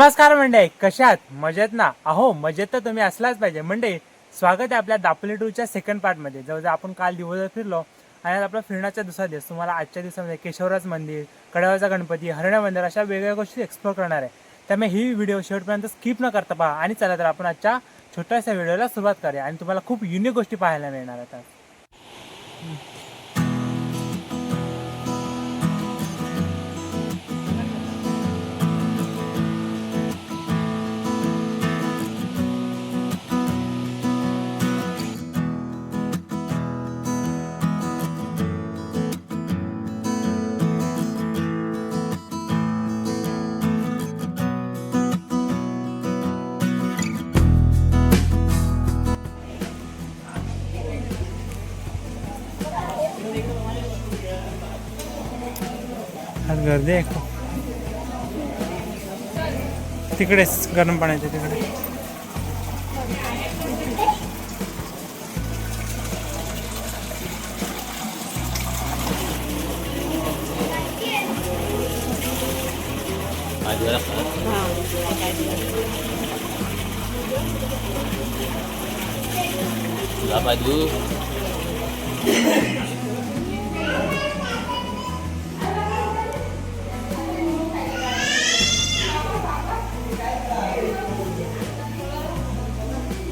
नमस्कार मंडळी कशात मजेत ना? अहो मजेत तर तुम्ही असलाच पाहिजे. मंडळी स्वागत आहे आपल्या दापोली टूच्या सेकंड पार्टमध्ये जवळजवळ आपण काल दिवसभर फिरलो आणि आज आपला फिरण्याचा दुसरा दिवस. तुम्हाला आजच्या दिवसामध्ये केशवराज मंदिर कडावाचा गणपती हरण्या मंदिर अशा वेगवेगळ्या गोष्टी एक्सप्लोर करणार आहे. त्यामुळे ही व्हिडिओ शेवटपर्यंत स्किप न करता पहा आणि चला तर आपण आजच्या छोट्याशा व्हिडिओला सुरुवात करूया. आणि तुम्हाला खूप युनिक गोष्टी पाहायला मिळणार आहेत आज गर्दी आहे. खूप तिकडेच गरम पाण्याचे तिकडे.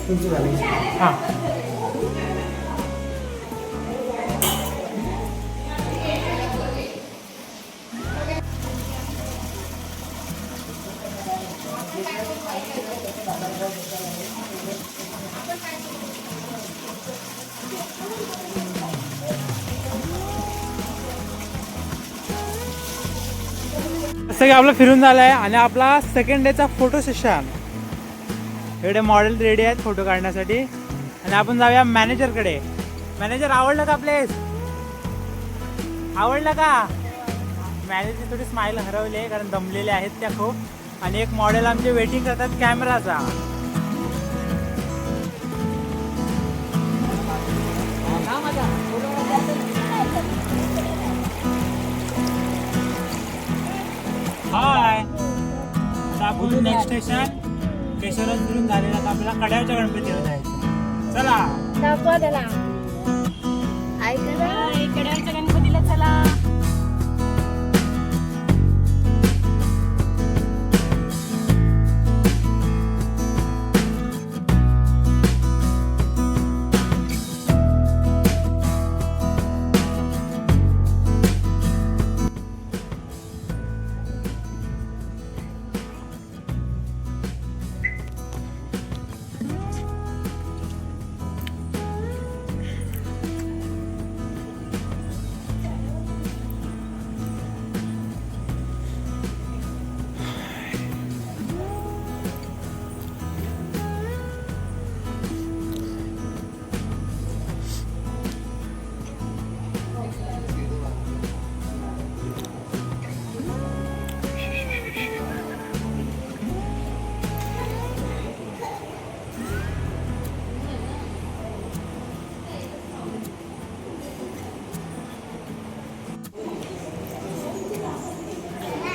तुमचं झालं हां. सगळं आपलं फिरून झालं आहे आणि आपला सेकंड डेचा फोटो सेशन एवढे मॉडेल रेडी आहेत फोटो काढण्यासाठी. आणि आपण जाऊया मॅनेजरकडे मॅनेजर आवडलं का प्लेस आवडलं का? मॅनेजर थोडी स्माईल हरवली आहे कारण दमलेले आहेत त्या खूप. आणि एक मॉडेल आमचे वेटिंग करतात कॅमेराचा हाय नेक्स्ट स्टेशन केशवराज फिरून झालेलं आता आपल्याला कड्याच्या गणपतीवर जायचं चला. दाखवा त्याला. ऐका इकडच्या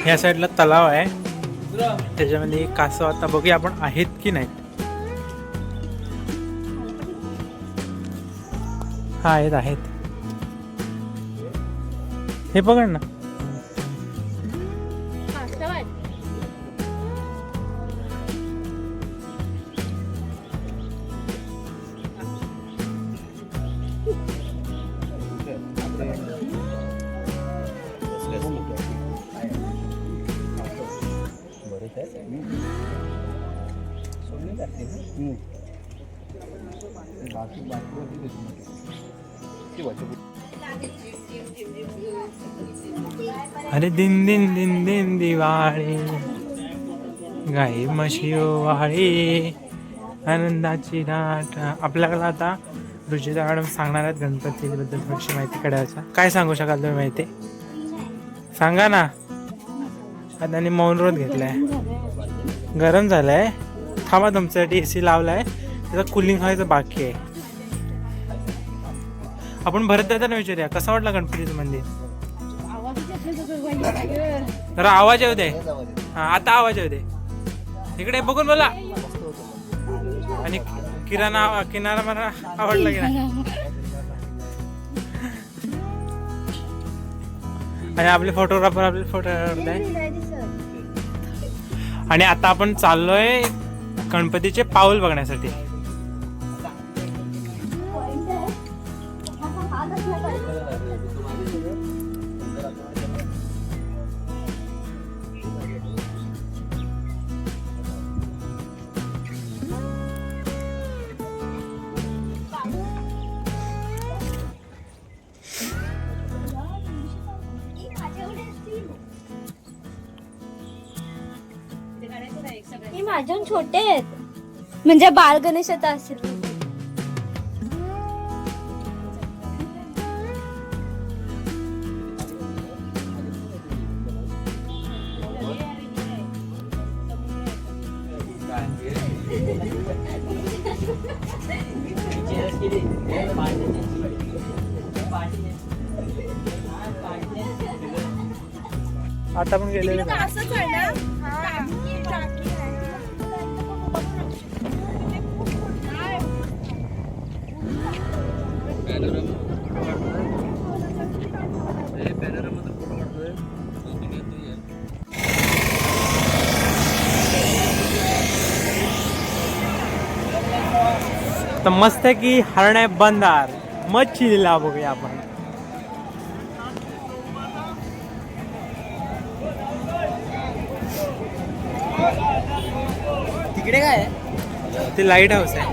ह्या साईडला तलाव आहे. त्याच्यामध्ये कासव आता बघूया आपण आहेत की नाही. हा आहेत आहेत. हे बघ ना. अरे दिन दिन दिन दिन दिवाळी गाई म्हशी वाळी आनंदाची नाट आपल्याकडे आता रुचिता मॅडम सांगणार आहेत गणपतीबद्दल थोडीशी माहिती कळायचा काय सांगू शकाल तुम्ही माहिती? सांगा ना. आता मौन व्रत घेतलाय. गरम झालंय? थांबा तुमच्यासाठी ए सी लावलाय. त्याचा कुलिंग व्हायचं बाकी आहे. आपण भरत दादांना विचारूया कसा वाटला गणपतीचं मंदिर? जरा आवाज येऊ दे. हा आता आवाज येऊ दे. इकडे बघून बोला. आणि किराणा किनारा मला आवडला की नाही? आणि आपले फोटोग्राफर आपले फोटो आणि आता आपण चाललोय गणपतीचे पाऊल बघण्यासाठी. माझ्याहून छोटे आहेत म्हणजे बाल गणेश आता असेल आता पण गेलेलो. असंच आहे तर मस्त की हरणे बंदार मच्छी लिला बघूया आपण. तिकडे काय ते लाइट हाऊस आहे.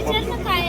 विचार ना काय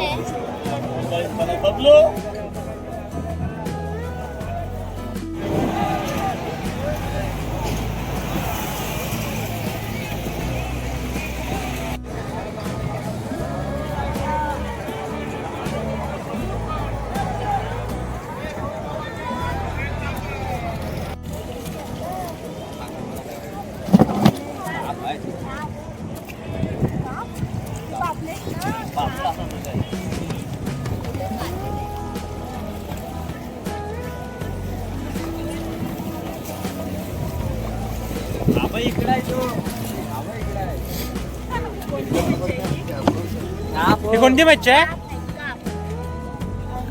कोणती मच्छी आहे?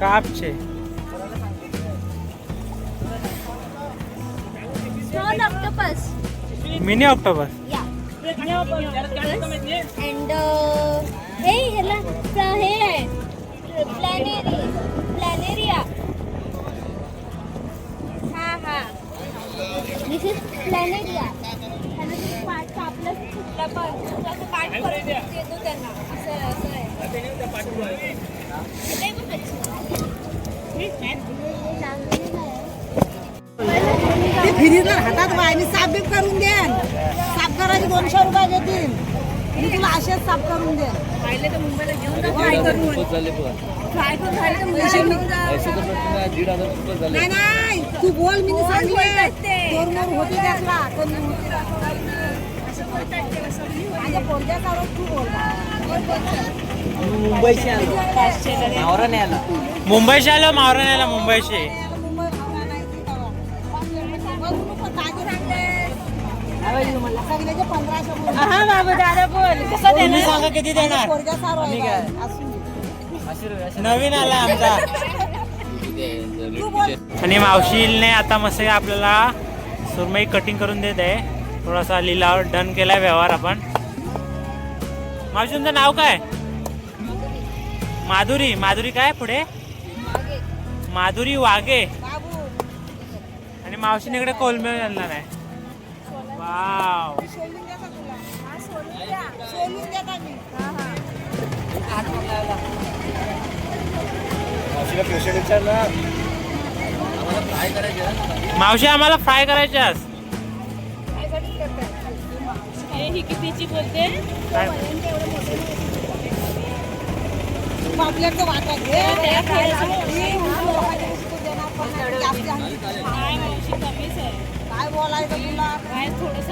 कापचे मिनी या अँड हे ह्याला च- हे आहे प्लॅनेरी प्लॅनेरिया हा हा दिस इज प्लॅनेरिया ह्याला पाठ कापलं की कुठला पण तर असं पाठ परत देतो त्यांना असं असं आहे ते फिरीला हातात वायनी साफ बीफ करून द्या साफ करायचे दोनशे रुपये देतील. मी तुला असेच साफ करून दे करून करून झाले तर नाही नाही. तू बोल मी सांगले होते त्यातला. कमी होते. तू बोल मुंबईशी आलो. मावरा नाही. आला मुंबईशी आलो नाही. हा बाबू दादा बोल. कसं तुम्ही सांगा किती देणार? आम्ही. काय? नवीन आला आमचा. आणि मावशीने आता मस्त आपल्याला सुरमई कटिंग करून देत आहे. थोडासा लिलाव डन केलाय व्यवहार आपण. मावशी तुमचं नाव काय? माधुरी माधुरी काय पुढे? माधुरी वाघे. बाबू आणि मावशीने इकडे कोलमे आणला नाही. वाव. मावशी आम्हाला फ्राय करायचे आज. ही कितीची बोलते काय पापलेटचं वाटा घे त्या खायला ही उलटं लोकांच्या वस्तू देणार पण नाही. जास्ती आणली. काय मावशी कमीच आहे काय बोलायचं तुला काय थोडस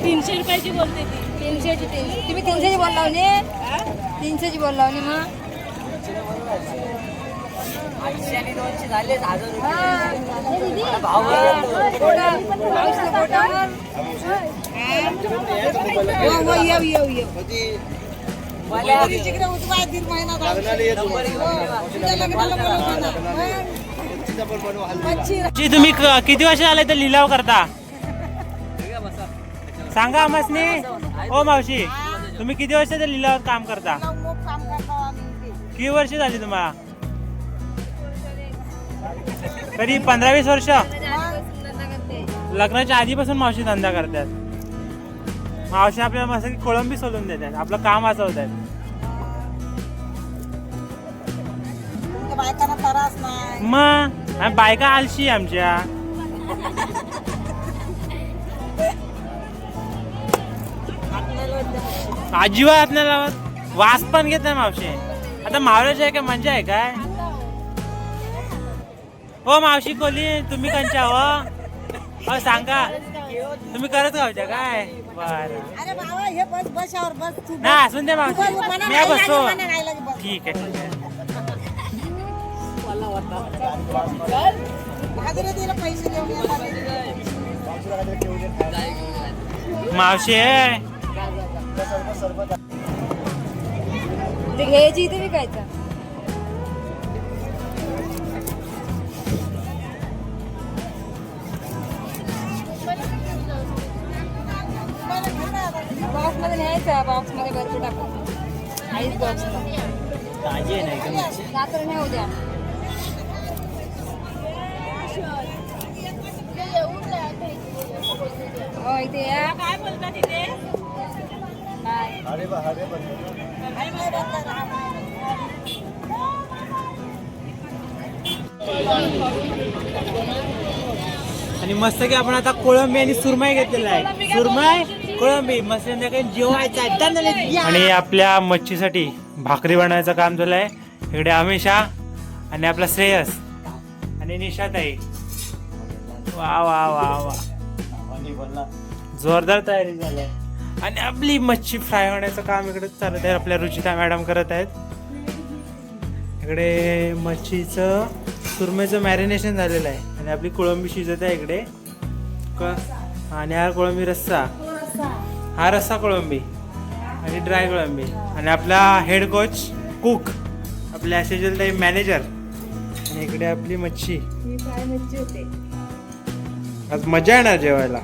तीनशे रुपयाची बोलते ती तीनशेची तीनशे तुम्ही तीनशेची बोल लावली तीनशेची बोल लावली मग आठशे आणि दोनशे झाले हजार रुपये तुम्ही किती वर्ष झाले तर लिलाव करता? सांगा आमसनी हो मावशी तुम्ही किती वर्ष तर लिलावर काम करता? किती वर्ष झाली तुम्हाला? तरी पंधरा वीस वर्ष. लग्नाच्या आधीपासून मावशी धंदा करतात. मावशी आपल्याला मस्त की कोळंबी सोडून देतात. आपलं काम वाचवतात नाही. मग बायका आलशी आमच्या. अजिबात आपल्याला वास पण घेत नाही मावशी. आता मावळ्याची आहे का? मजा आहे काय? हो मावशी कोली तुम्ही कंच्या हो? हो सांगा. तुम्ही करत गावच्या काय? बर. अरे बाबा हे बस बसावर बस. तू बस. नाही असून दे तू बस, मावशी मना मी नाही बसतो. लागे, मना नाही लागे, बस. ठीक आहे ठीक आहे. भाजरे दिले पैसे देऊन. मावशी आहे ते घ्यायची इथे विकायचं बॉक्समध्ये न्यायचं बॉक्समध्ये भरपूर टाकायचं आईच बॉक्स ताजी आहे नाही का मच्छी? रात्र नाही उद्या. हो इथे या. काय बोलतात तिथे? बाय आणि मस्त की आपण आता कोळंबी आणि सुरमई घेतलेला आहे. सुरमई कोळंबी मस्त संध्याकाळी जेवायचं आणि आपल्या मच्छीसाठी भाकरी बनवायचं काम झालं आहे इकडे अमिषा आणि आपला श्रेयस आणि निशाताई. वा वा वा वा. जोरदार तयारी झाली आहे. आणि आपली मच्छी फ्राय होण्याचं काम इकडे चालत आहे. आपल्या रुचिता मॅडम करत आहेत. इकडे मच्छीचं सुरमेचं मॅरिनेशन झालेलं आहे. आणि आपली कोळंबी शिजत आहे इकडे. आणि हा कोळंबी रस्सा. हा रस्सा कोळंबी आणि ड्राय कोळंबी. आणि आपला हेड कोच कुक आपल्या शेजल टाईम मॅनेजर आणि इकडे आपली मच्छी. मच्छी होते. आज मजा येणार जेवायला.